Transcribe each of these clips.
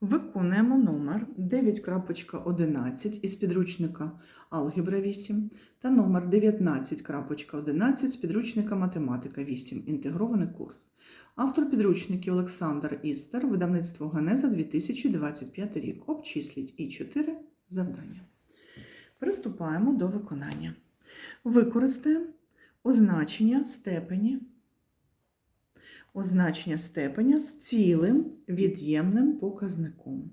Виконуємо номер 9.11 із підручника Алгебра 8 та номер 19.11 з підручника Математика 8. Інтегрований курс. Автор підручників Олександр Істер, видавництво Генеза 2025 рік. Обчисліть і 4 завдання. Приступаємо до виконання. Використаємо означення степені означення степеня з цілим від'ємним показником,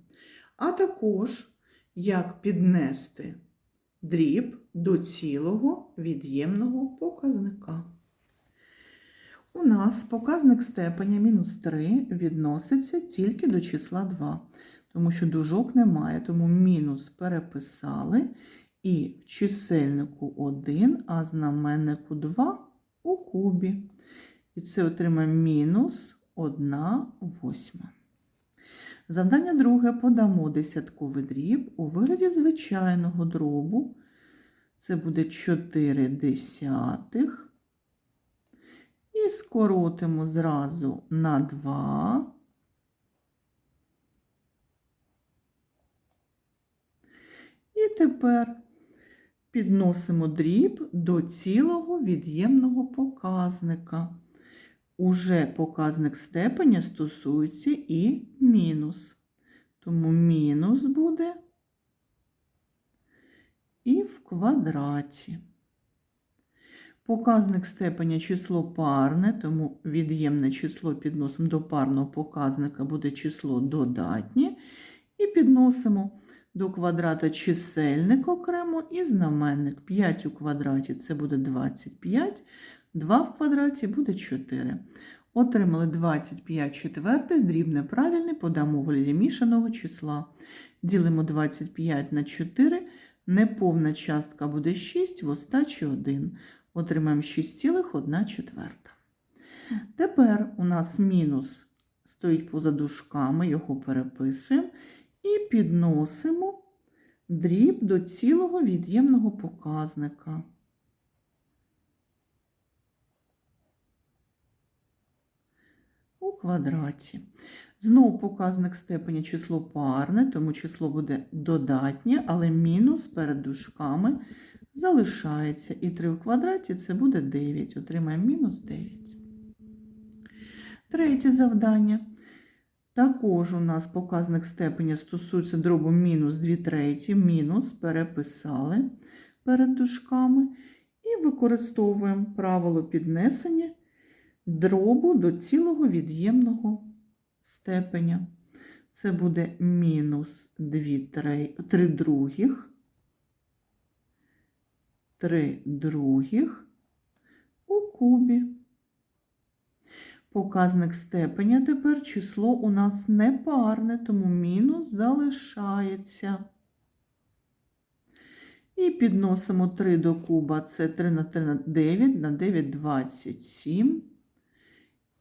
а також як піднести дріб до цілого від'ємного показника. У нас показник степеня мінус 3 відноситься тільки до числа 2, тому що дужок немає, тому мінус переписали і в чисельнику 1, а знаменнику 2 у кубі. І це отримаємо мінус 1 восьма. Завдання друге подамо десятковий дріб у вигляді звичайного дробу. Це буде 4 десятих. І скоротимо зразу на 2. І тепер підносимо дріб до цілого від'ємного показника. Уже показник степеня стосується і мінус. Тому мінус буде і в квадраті. Показник степеня число парне, тому від'ємне число підносимо до парного показника буде число додатнє. І підносимо до квадрата чисельник окремо і знаменник. 5 у квадраті це буде 25. 2 в квадраті буде 4. Отримали 25 четвертих, дріб неправильний, подамо у вигляді мішаного числа. Ділимо 25 на 4, неповна частка буде 6, в остачі 1. Отримаємо 6,1 четверта. Тепер у нас мінус стоїть поза дужками, його переписуємо і підносимо дріб до цілого від'ємного показника. у квадраті. Знову показник степені число парне, тому число буде додатнє, але мінус перед дужками залишається. І 3 в квадраті це буде 9. Отримаємо мінус 9. Третє завдання. Також у нас показник степеня стосується дробу мінус 2 треті, мінус переписали перед дужками. І використовуємо правило піднесення дробу до цілого від'ємного степеня. Це буде мінус 2 3 других, 3 других у кубі. Показник степеня тепер число у нас не парне, тому мінус залишається. І підносимо 3 до куба, це 3 на 3 на 9, на 9 27.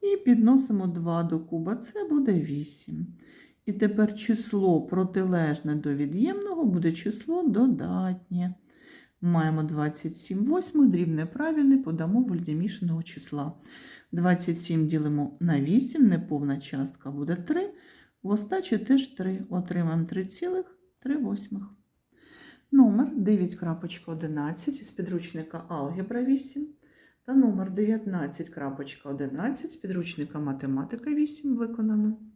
І підносимо 2 до куба, це буде 8. І тепер число протилежне до від'ємного буде число додатнє. Маємо 27 восьмих, дріб неправильний, подамо вигляді числа. 27 ділимо на 8, неповна частка буде 3, в остачі теж 3. Отримаємо 3,3 восьмих. Номер 9.11 із підручника Алгебра 8 та номер 19.11 з підручника Математика 8 виконано.